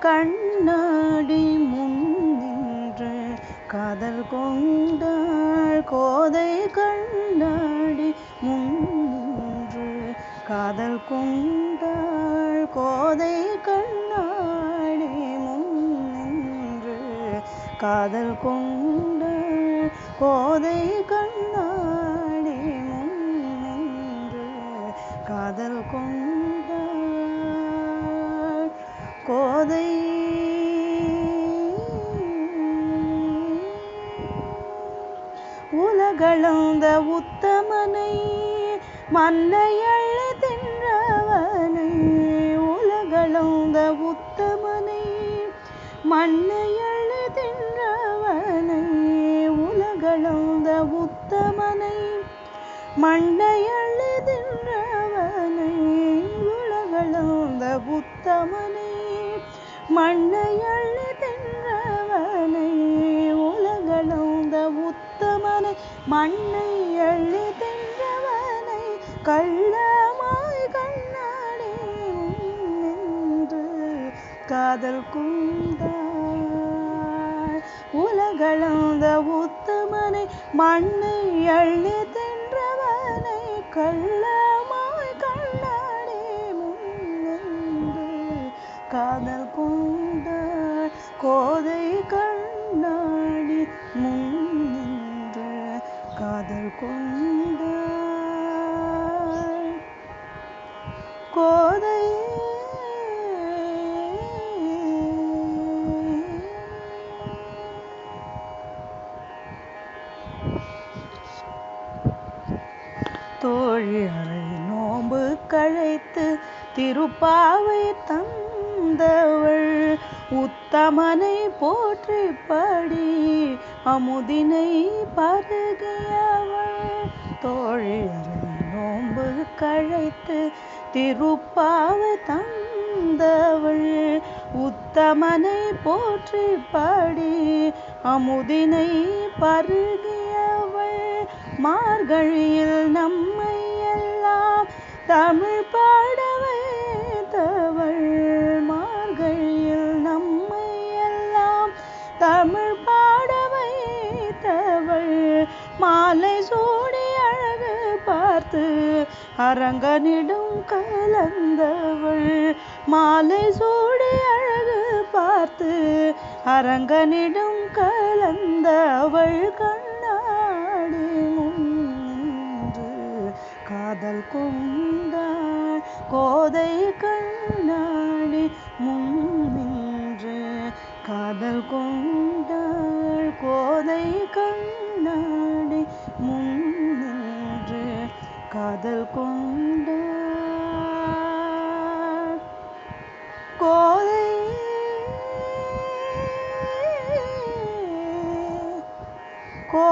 கண்ணாடி முன் நின்று காதல் கொண்டாள். கோதை கண்ணாடி முன் நின்று காதல் கொண்டாள். கோதை கண்ணாடி முன் நின்று காதல் கொண்டாள். கோதை கண்ணாடி முன் நின்று காதல் கொண்ட கோதை. உலகளந்த உத்தமனை மன்னை அள்ளி தின்றவனை. உலகளந்த உத்தமனை மண்ணை அள்ளி தின்றவனை. உலகளந்த உத்தமனை மண்ணை அள்ளி தின்றவனை. உலகளந்த உத்தமனை மண்ணை அள்ளி தின்றவனை உலகளந்த உத்தமனை மண்ணை அள்ளி தின்றவனை கள்ளமாய் கண்ணாடி நின்று காதல் கொண்டாள் உலகளந்த உத்தமனை மண்ணை அள்ளி தின்றவனை கள்ளமாய் கண்ணாடி முன்னின்று காதல் கொண்டாள் கோதை கண்ணாடி முன்னின்று காதல் கொண்ட கோதை தோழியரை நோம்பு கழைத்து திருப்பாவை தந்தவள் உத்தமனை போற்றி பாடி அமுதினை பருகியவள். தோழியரை நோம்பு கழைத்து திருப்பாவை தந்தவள். உத்தமனை போற்றி பாடி அமுதினை பருகியவள். மார்கழியில் நம்மை எல்லாம் தமிழ் பாட அரங்கனிடம் கலந்தவள். மாலை சூடி அழகு பார்த்து அரங்கனிடம் கலந்தவள். கண்ணாடி முன்று காதல் கொண்டாள். கோதை கண்ணாடி முன்னின்று காதல் கொண்டாள். கோதை க காதல் கொண்டாள் கோதை கோ